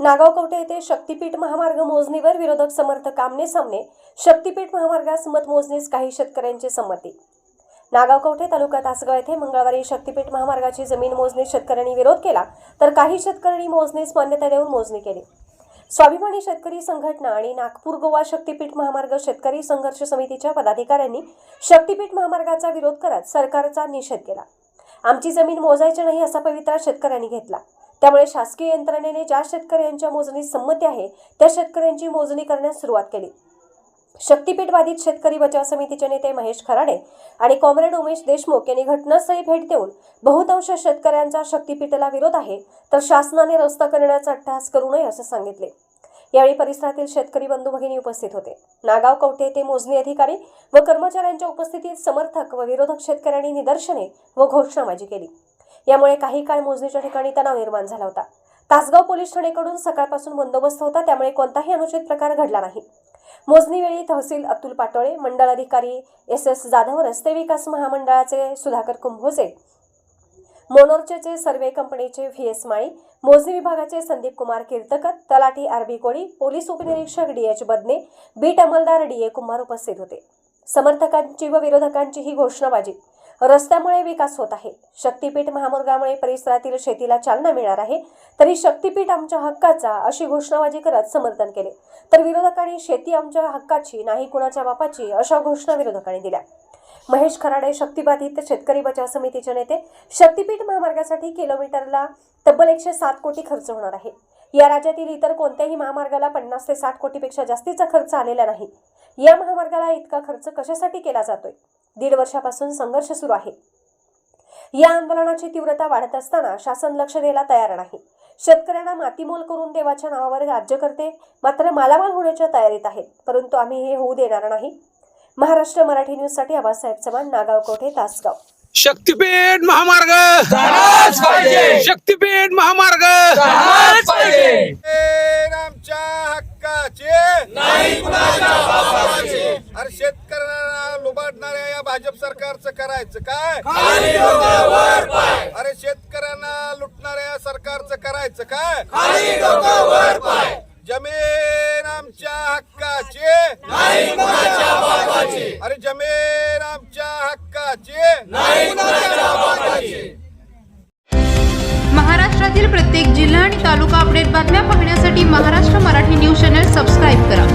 नागाव कवठे येथे शक्तीपीठ महामार्ग मोजणीवर विरोधक समर्थक आमने सामने. शक्तीपीठ महामार्गास मतमोजणीस काही शेतकऱ्यांची संमती. नागाव कवठे तालुका तासगाव येथे मंगळवारी शक्तीपीठ महामार्गाची जमीन मोजणी शेतकऱ्यांनी विरोध केला तर काही शेतकऱ्यांनी मोजणीस मान्यता देऊन मोजणी केली. स्वाभिमानी शेतकरी संघटना आणि नागपूर गोवा शक्तीपीठ महामार्ग शेतकरी संघर्ष समितीच्या पदाधिकाऱ्यांनी शक्तीपीठ महामार्गाचा विरोध करत सरकारचा निषेध केला. आमची जमीन मोजायची नाही असा पवित्रा शेतकऱ्यांनी घेतला. त्यामुळे शासकीय यंत्रणेने ज्या शेतकऱ्यांच्या मोजणीत संमती आहे त्या शेतकऱ्यांची मोजणी करण्यास सुरुवात केली. शक्तीपीठ बाधित शेतकरी बचाव समितीचे नेते महेश खराडे आणि कॉम्रेड उमेश देशमुख यांनी घटनास्थळी भेट देऊन बहुतांश शेतकऱ्यांचा शक्तीपीठाला विरोध आहे तर शासनाने रस्ता करण्याचा अट्टहास करू नये असं सांगितले. यावेळी परिसरातील शेतकरी बंधू भगिनी उपस्थित होते. नागाव कवठे येथे मोजणी अधिकारी व कर्मचाऱ्यांच्या उपस्थितीत समर्थक व विरोधक शेतकऱ्यांनी निदर्शने व घोषणाबाजी केली. यामुळे काही काळ मोजणीच्या ठिकाणी तणाव निर्माण झाला होता. तासगाव पोलीस ठाणेकडून सकाळपासून बंदोबस्त होता त्यामुळे कोणताही अनुचित प्रकार घडला नाही. मोजणीवेळी तहसील अतुल पाटोळे मंडळ अधिकारी एस एस जाधव रस्ते विकास महामंडळाचे सुधाकर कुंभोजे मोनोर्चेचे सर्वे कंपनीचे व्ही एस माळी मोजणी विभागाचे संदीप कुमार कीर्तकर तलाठी आर बी कोळी पोलीस उपनिरीक्षक डी एच बदने बीट अंमलदार डी ए कुमार उपस्थित होते. समर्थकांची व विरोधकांची ही घोषणाबाजी. रस्त्यामुळे विकास होत आहे. शक्तीपीठ महामार्गामुळे परिसरातील शेतीला चालना मिळणार आहे. तरी शक्तीपीठ आमच्या हक्काचा अशी घोषणाबाजी करत समर्थन केले. तर विरोधकांनी शेती आमच्या हक्काची नाही कुणाच्या बापाची अशा घोषणा विरोधकांनी दिल्या. महेश खराडे शक्तिबाधित शेतकरी बचाव समितीचे नेते. शक्तीपीठ महामार्गासाठी किलोमीटरला तब्बल एकशे सात कोटी खर्च होणार आहे. या राज्यातील इतर कोणत्याही महामार्गाला पन्नास ते साठ कोटीपेक्षा जास्तीचा खर्च आलेला नाही. या महामार्गाला इतका खर्च कशासाठी केला जातोय? दीड वर्षापासून संघर्ष सुरू आहे. या आंदोलनाची तीव्रता वाढत असताना शासन लक्ष द्यायला तयार नाही. शेतकऱ्यांना मातीमोल करून देवाच्या नावावर राज्य करते मात्र मालामाल होण्याच्या तयारीत आहेत परंतु आम्ही हे होऊ देणार नाही. महाराष्ट्र मराठी न्यूजसाठी आबासाहेब चव्हाण नागाव कोठे तासगाव. शक्तीपीठ महामार्ग. शक्तीपीठ महामार्ग! भाजप सरकारचं करायचं काय? अरे शेतकऱ्यांना लुटणाऱ्या या सरकारचं करायचं काय? जमीन आमच्या हक्काची. नाही कुणाच्या बापाची. अरे जमीन आमच्या हक्काची. नाही कुणाच्या बापाची. महाराष्ट्रातील प्रत्येक जिल्हा आणि तालुका अपडेट बातम्या पाहण्यासाठी Maharashtra Marathi news channel subscribe करा.